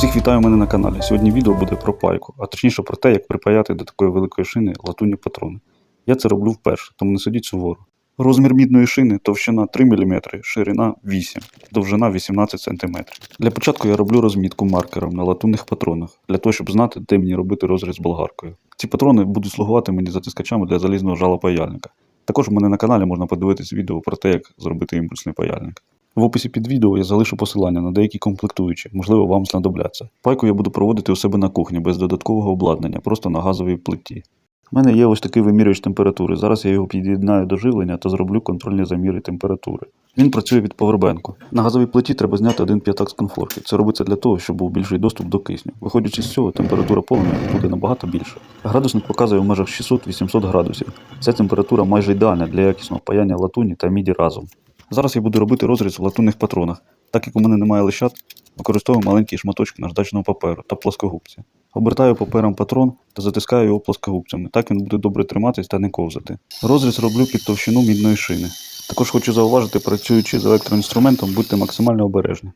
Всіх вітаю мене на каналі. Сьогодні відео буде про пайку, а точніше про те, як припаяти до такої великої шини латунні патрони. Я це роблю вперше, тому не судіть суворо. Розмір мідної шини товщина 3 мм, ширина 8, довжина 18 см. Для початку я роблю розмітку маркером на латунних патронах, для того, щоб знати, де мені робити розріз болгаркою. Ці патрони будуть слугувати мені затискачами для залізного жалопаяльника. Також у мене на каналі можна подивитись відео про те, як зробити імпульсний паяльник. В описі під відео я залишу посилання на деякі комплектуючі, можливо, вам знадобляться. Пайку я буду проводити у себе на кухні без додаткового обладнання, просто на газовій плиті. У мене є ось такий вимірювач температури. Зараз я його під'єднаю до живлення та зроблю контрольні заміри температури. Він працює від повербенку. На газовій плиті треба зняти один п'ятак з конфорки. Це робиться для того, щоб був більший доступ до кисню. Виходячи з цього, температура полум'я буде набагато більша. Градусник показує в межах 600-800 градусів. Ця температура майже ідеальна для якісного паяння латуні та міді разом. Зараз я буду робити розріз в латунних патронах. Так як у мене немає лищат, використовую маленькі шматочки наждачного паперу та плоскогубці. Обертаю папером патрон та затискаю його плоскогубцями. Так він буде добре триматись та не ковзати. Розріз роблю під товщину мідної шини. Також хочу зауважити, працюючи з електроінструментом, будьте максимально обережні.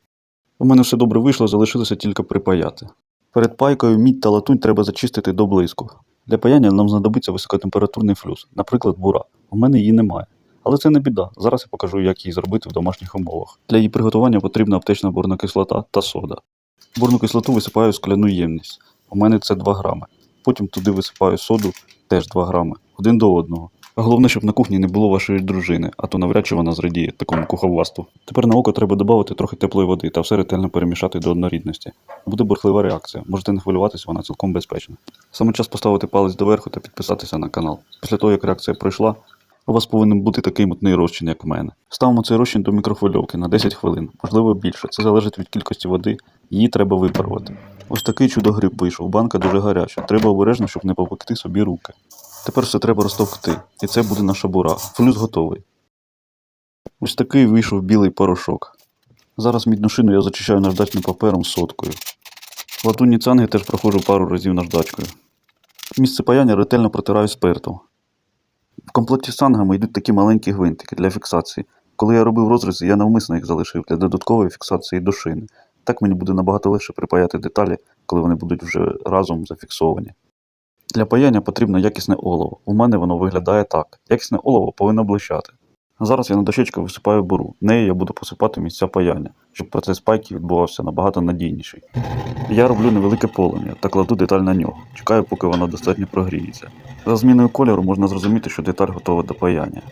У мене все добре вийшло, залишилося тільки припаяти. Перед пайкою мідь та латунь треба зачистити до блиску. Для паяння нам знадобиться високотемпературний флюс, наприклад, бура. У мене її немає. Але це не біда. Зараз я покажу, як її зробити в домашніх умовах. Для її приготування потрібна аптечна борна кислота та сода. Борну кислоту висипаю в скляну ємність. У мене це 2 грами. Потім туди висипаю соду, теж 2 грами, один до одного. А Головне, щоб на кухні не було вашої дружини, а то навряд чи вона зрадіє такому куховарству. Тепер на око треба додати трохи теплої води та все ретельно перемішати до однорідності. Буде бурхлива реакція, можете не хвилюватися, вона цілком безпечна. Саме час поставити палець доверху та підписатися на канал. Після того, як реакція пройшла, у вас повинен бути такий мутний розчин, як в мене. Ставимо цей розчин до мікрохвильовки на 10 хвилин, можливо більше. Це залежить від кількості води, її треба випарувати. Ось такий чудо-гриб вийшов, банка дуже гаряча. Треба обережно, щоб не попекти собі руки. Тепер все треба розтовкти, і це буде наша бура. Флюс готовий. Ось такий вийшов білий порошок. Зараз мідну шину я зачищаю наждачним папером соткою. Латунні цанги теж проходжу пару разів наждачкою. Місце паяння ретельно протираю спиртом. В комплекті з сангами йдуть такі маленькі гвинтики для фіксації. Коли я робив розрізи, я навмисно їх залишив для додаткової фіксації до шини. Так мені буде набагато легше припаяти деталі, коли вони будуть вже разом зафіксовані. Для паяння потрібно якісне олово. У мене воно виглядає так. Якісне олово повинно блищати. Зараз я на дощечку висипаю буру. Нею я буду посипати місця паяння, щоб процес пайки відбувався набагато надійніший. Я роблю невелике полум'я та кладу деталь на нього. Чекаю, поки вона достатньо прогріється. За зміною кольору можна зрозуміти, що деталь готова до паяння.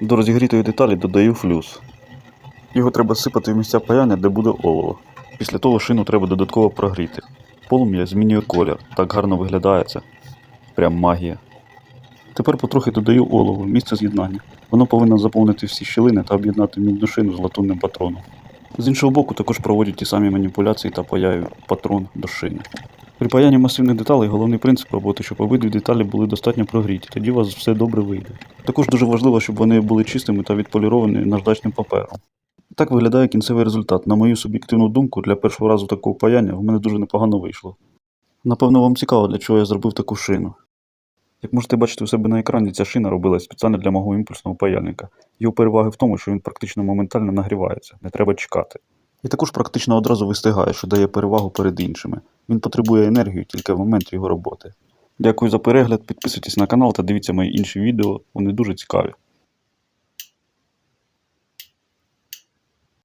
До розігрітої деталі додаю флюс. Його треба сипати в місця паяння, де буде олово. Після того шину треба додатково прогріти. Полум'я змінює колір, так гарно виглядає це. Прям магія. Тепер потрохи додаю олово, місце з'єднання. Воно повинно заповнити всі щілини та об'єднати міднушину з латунним патроном. З іншого боку, також проводять ті самі маніпуляції та паяю патрон до шини. При паянні масивних деталей головний принцип роботи, щоб обидві деталі були достатньо прогріті, тоді у вас все добре вийде. Також дуже важливо, щоб вони були чистими та відполіровані наждачним папером. Так виглядає кінцевий результат. На мою суб'єктивну думку, для першого разу такого паяння в мене дуже непогано вийшло. Напевно, вам цікаво, для чого я зробив таку шину. Як можете бачити у себе на екрані, ця шина робилась спеціально для мого імпульсного паяльника. Його переваги в тому, що він практично моментально нагрівається, не треба чекати. І також практично одразу вистигає, що дає перевагу перед іншими. Він потребує енергію тільки в момент його роботи. Дякую за перегляд, підписуйтесь на канал та дивіться мої інші відео, вони дуже цікаві.